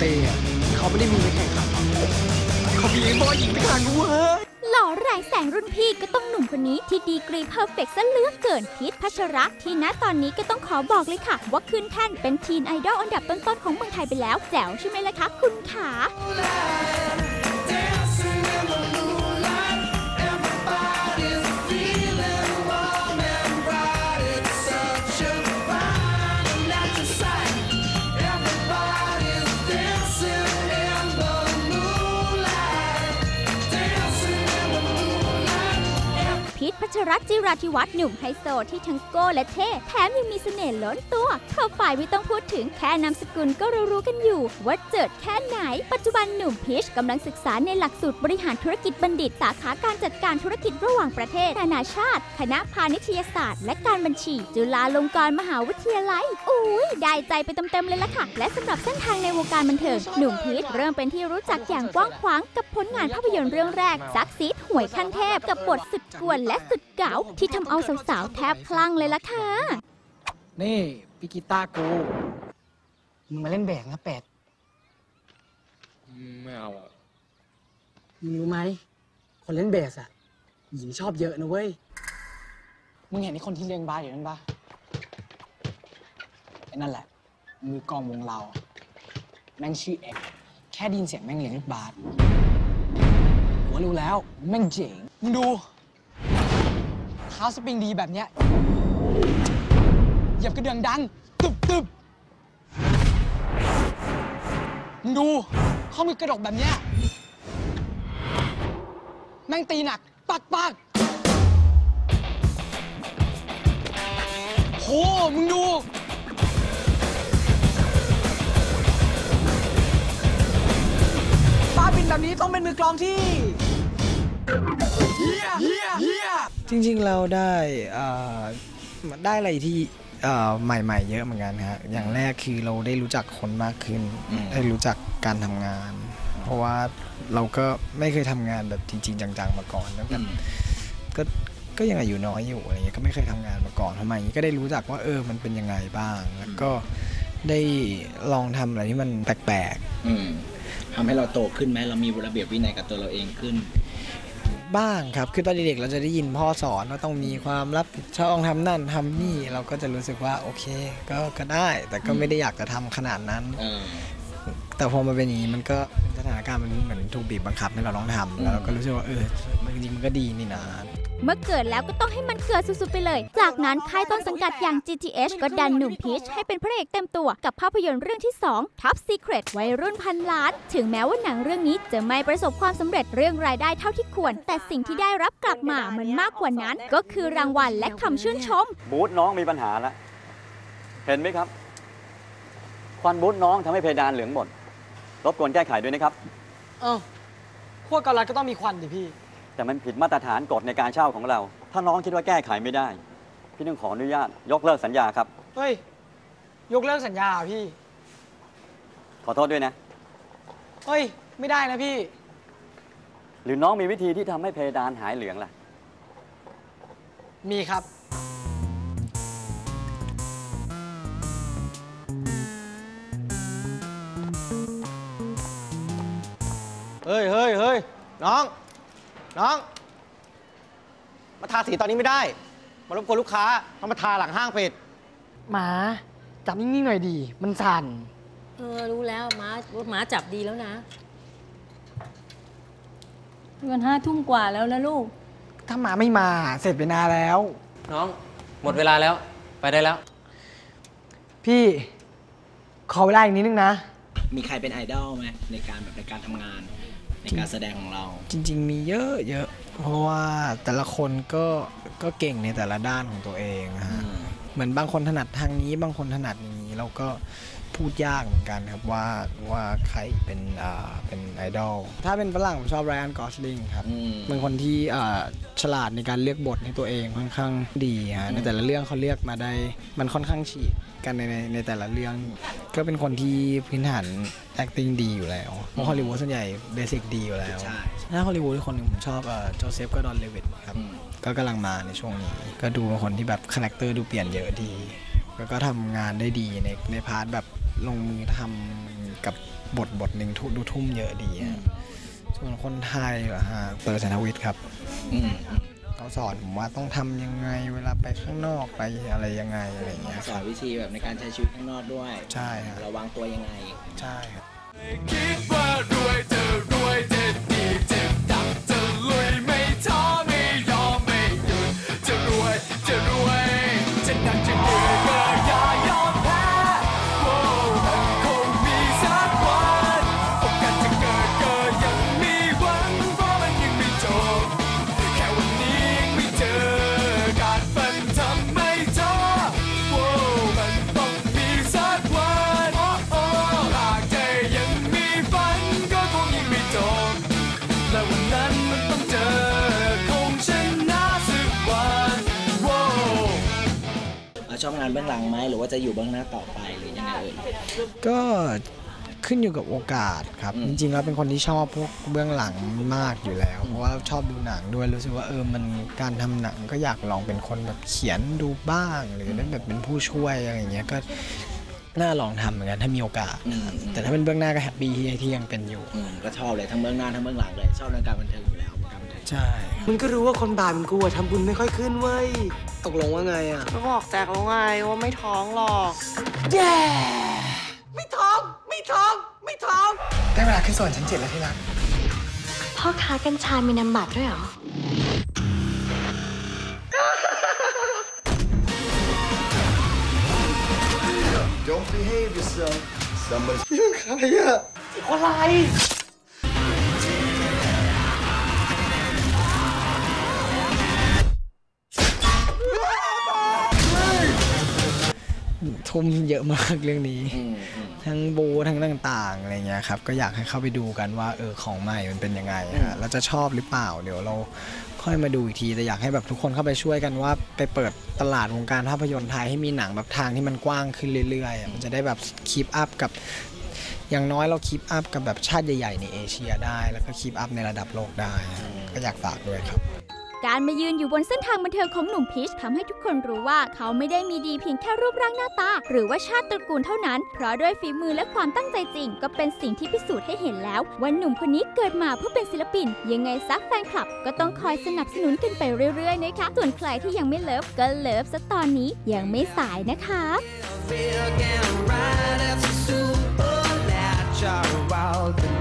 เตะเขาไม่ได้มีไว้แข่งขันเขามีไอ้บอยหญิงต่างหากเว้ยหล่อแรงแสงรุ่นพี่ก็ต้องหนุ่มคนนี้ที่ดีกรีเพอร์เฟกซะเหลือกเกินพีทพัชระที่ณตอนนี้ก็ต้องขอบอกเลยค่ะ ว่าขึ้นแท่นเป็นทีนไอดอลอันดับต้นๆของเมืองไทยไปแล้วแจ๋วใช่ไหมล่ะคะคุณขา รัตน์จิราธิวัฒน์หนุ่มไฮโซที่ทั้งโก้และเท่แถมยังมีเสน่ห์ล้นตัวเธอฝ่ายไม่ต้องพูดถึงแค่นามสกุลก็รู้ๆกันอยู่ ว่าเจิดแค่ไหน ปัจจุบันหนุ่มพีชกำลังศึกษาในหลักสูตรบริหารธุรกิจบัณฑิต สาขาการจัดการธุรกิจระหว่างประเทศนานาชาติ คณะพาณิชยศาสตร์ และการบัญชี จุฬาลงกรณ์มหาวิทยาลัยอุ้ยได้ใจไปเต็มๆเลยล่ะค่ะ และสำหรับเส้นทางในวงการบันเทิงหนุ่มพีชเริ่มเป็นที่รู้จักอย่างกว้างขวางกับผลงานภาพยนตร์เรื่องแรกซักซีดหวยขั้นเทพกับบทสุดกวนและสุดเก๋าที่ทำเอาสาวๆแทบพลังเลยล่ะค่ะ นี่พี่กีตาร์กู มึงมาเล่นแบกนะแปดไม่เอาอะมึงรู้ไหม คนเล่นเบสอะหญิงชอบเยอะนะเว้ย มึงเห็นไอ้คนที่เลี้ยงบาสอยู่นั่นปะไอ้นั่นแหละ มือกลองวงเรา แม่งชื่อเอ็กแค่ไดยินเสียงแม่งเลี้ยงลูกบาสหัว รู้แล้ว แม่งเจ๋ง มึงดูเท้าสปริงดีแบบเนี้ยเหยียบกระเดื่องดัง ตึบตึบมึงดู ข้อมือกระดกแบบเนี้ยแม่งตีหนัก ปักปักโหมึงดูป้าบินแบบนี้ต้องเป็นมือกลองที่ จริงๆเราได้เอ่อได้อะไรที่เอ่อใหม่ๆ เยอะเหมือนกันฮะอย่างแรกคือเราได้รู้จักคนมากขึ้น ได้รู้จักการทำงาน เพราะว่าเราก็ไม่เคยทำงานแบบจริง ๆ จังๆมาก่อนตั้งแต่ก็ก็ยังอายุน้อยอยู่อะไรเงี้ยก็ไม่เคยทำงานมาก่อนทำไมก็ได้รู้จักว่าเออมันเป็นยังไงบ้าง แล้วก็ได้ลองทำอะไรที่มันแปลกๆอืมทำให้เราโตขึ้นไหมเรามีระเบียบวินัยกับตัวเราเองขึ้น บ้างครับ คือตอนเด็กๆเราจะได้ยินพ่อสอนว่าต้องมีความรับผิดชอบต้องทำนั่นทำนี่ เราก็จะรู้สึกว่าโอเคก็ก็ได้ แต่ก็ไม่ได้อยากจะทำขนาดนั้น เออ แต่พอมาเป็นอย่างนี้มันก็สถานการณ์มันเหมือนถูกบีบบังคับให้เราต้องทำแล้วเราก็รู้สึกว่าเออมันจริงๆมันก็ดีนี่นะ เมื่อเกิดแล้วก็ต้องให้มันเกิดสุดๆไปเลย จากนั้นค่ายต้นสังกัดอย่าง GTH ก็ดันหนุ่มพีชให้เป็นพระเอกเต็มตัวกับภาพยนตร์เรื่องที่ 2 Top Secret วัยรุ่นพันล้าน ถึงแม้ว่าหนังเรื่องนี้จะไม่ประสบความสำเร็จเรื่องรายได้เท่าที่ควร แต่สิ่งที่ได้รับกลับมามันมากกว่านั้น ก็คือรางวัลและคำชื่นชม บูธน้องมีปัญหาแล้วเห็นไหมครับ ควันบูธน้องทำให้เพดานเหลืองหมดรบกวนแก้ไขด้วยนะครับ เอ้าพวกเกาลัดก็ต้องมีควันดิพี่ แต่มันผิดมาตรฐานกฎในการเช่าของเรา ถ้าน้องคิดว่าแก้ไขไม่ได้ พี่ต้องขออนุญาตยกเลิกสัญญาครับ เฮ้ย ยกเลิกสัญญาเหรอพี่ ขอโทษด้วยนะ เฮ้ย ไม่ได้นะพี่ หรือน้องมีวิธีที่ทำให้เพดานหายเหลืองล่ะ มีครับ เฮ้ยเฮ้ยเฮ้ยน้อง น้อง มาทาสีตอนนี้ไม่ได้ มารบกวนลูกค้าต้องมาทาหลังห้างปิดหมาจับนิ่งๆหน่อยดี มันสั่น เออรู้แล้วหมาหมาจับดีแล้วนะมันห้าทุ่มกว่าแล้วนะลูก ถ้าหมาไม่มาเสร็จไปนานแล้ว น้อง หมดเวลาแล้ว ไปได้แล้ว พี่ขอเวลาอีกนิดนึงนะ มีใครเป็นไอดอลไหมในการแบบในการทำงาน ในการแสดงของเรา จริง ๆ มีเยอะเยอะ เพราะว่าแต่ละคนก็ก็เก่งในแต่ละด้านของตัวเองนะฮะเหมือนบางคนถนัดทางนี้ บางคนถนัดอย่างนี้เราก็ พูดยากเหมือนกันครับว่าว่าใครเป็นอ่าเป็นไอดอลถ้าเป็นฝรั่งผมชอบไรอันกอสลิงครับอืม เป็นคนที่อ่าฉลาดในการเลือกบทให้ตัวเองค่อนข้างดีฮะในแต่ละเรื่องเขาเลือกมาได้มันค่อนข้างฉีกกันในในในแต่ละเรื่อง ก็เป็นคนที่พื้นฐาน acting ดีอยู่แล้วเพราะฮอลลีวูดส่วนใหญ่เบสิกดีอยู่แล้วใช่ ถ้าฮอลลีวูดอีกคนหนึ่งผมชอบโจเซฟก็ดอนเลวิตครับ อืม ก็กำลังมาในช่วงนี้ ก็ดูเป็นคนที่แบบคาแรคเตอร์ดูเปลี่ยนเยอะดี แล้วก็ทำงานได้ดีในในพาร์ทแบบ ลงมือทำกับบทบทหนึ่งทุดูทุ่มเยอะดีอะส่วนคนไทยเหรอฮะเปิดสนวิทย์ครับอืมอืมเขาสอนผมว่าต้องทำยังไงเวลาไปข้างนอกไปอะไรยังไงอะไรอย่างเงี้ยสคอรันบวิธีแบบในการใช้ชีวิตข้างนอกด้วยใช่ครับระวังตัวยังไง ใช่ครับคิดว่ารวยจะรวยจะดีจะ ชอบงานเบื้องหลังไหมหรือว่าจะอยู่เบื้องหน้าต่อไปหรือยังไงเอ่ย ก็ขึ้นอยู่กับโอกาสครับ อืมจริงๆแล้วเป็นคนที่ชอบพวกเบื้องหลังมากอยู่แล้ว เพราะว่าชอบดูหนังด้วยรู้สึกว่าเออมันการทำหนังก็อยากลองเป็นคนแบบเขียนดูบ้างหรือได้แบบเป็นผู้ช่วยอะไรอย่างเงี้ยก็น่าลองทำเหมือนกันถ้ามีโอกาส อืมแต่ถ้าเป็นเบื้องหน้าก็แฮปปี้ที่ที่ยังเป็นอยู่ อืมก็ชอบเลยทั้งเบื้องหน้าทั้งเบื้องหลังเลยชอบในการบันเทิงอยู่แล้วการบันเทิง ใช่ มึงก็รู้ว่าคนบาปมันกูอะทำบุญไม่ค่อยขึ้นเว้ย ตกลงว่าไงอะก็บอกแจ็คแล้วไงว่าไม่ท้องหรอกแย่ไม่ท้อง ไม่ท้อง ไม่ท้อง ได้เวลาขึ้นสวรรค์ชั้นเจ็ดแล้วที่รัก พ่อค้ากัญชามีนามบัตรด้วยเหรอ ทุ่มเยอะมากเรื่องนี้อืมอืมทั้งบูทั้งต่างๆอะไรเงี้ยครับก็อยากให้เข้าไปดูกันว่าเออของใหม่มันเป็นยังไงฮะแล้วจะชอบหรือเปล่าเดี๋ยวเราค่อยมาดูอีกทีแต่อยากให้แบบทุกคนเข้าไปช่วยกันว่าไปเปิดตลาดวงการภาพยนตร์ไทยให้มีหนังแบบทางที่มันกว้างขึ้นเรื่อยๆอะมันจะได้แบบคีปอัพกับอย่างน้อยเราคีปอัพกับแบบชาติใหญ่ๆในเอเชียได้ แล้วก็คีปอัพในระดับโลกได้ฮะก็อยากฝากด้วยครับ การมายืนอยู่บนเส้นทางบันเทิงของหนุ่มพีชทำให้ทุกคนรู้ว่าเขาไม่ได้มีดีเพียงแค่รูปร่างหน้าตา หรือว่าชาติตระกูลเท่านั้น เพราะด้วยฝีมือและความตั้งใจจริง ก็เป็นสิ่งที่พิสูจน์ให้เห็นแล้วว่าหนุ่มคนนี้เกิดมาเพื่อเป็นศิลปิน ยังไงซักแฟนคลับ ก็ต้องคอยสนับสนุนกันไปเรื่อยๆนะคะส่วนใครที่ยังไม่เลิฟก็เลิฟซะตอนนี้ยังไม่สายนะคะ wild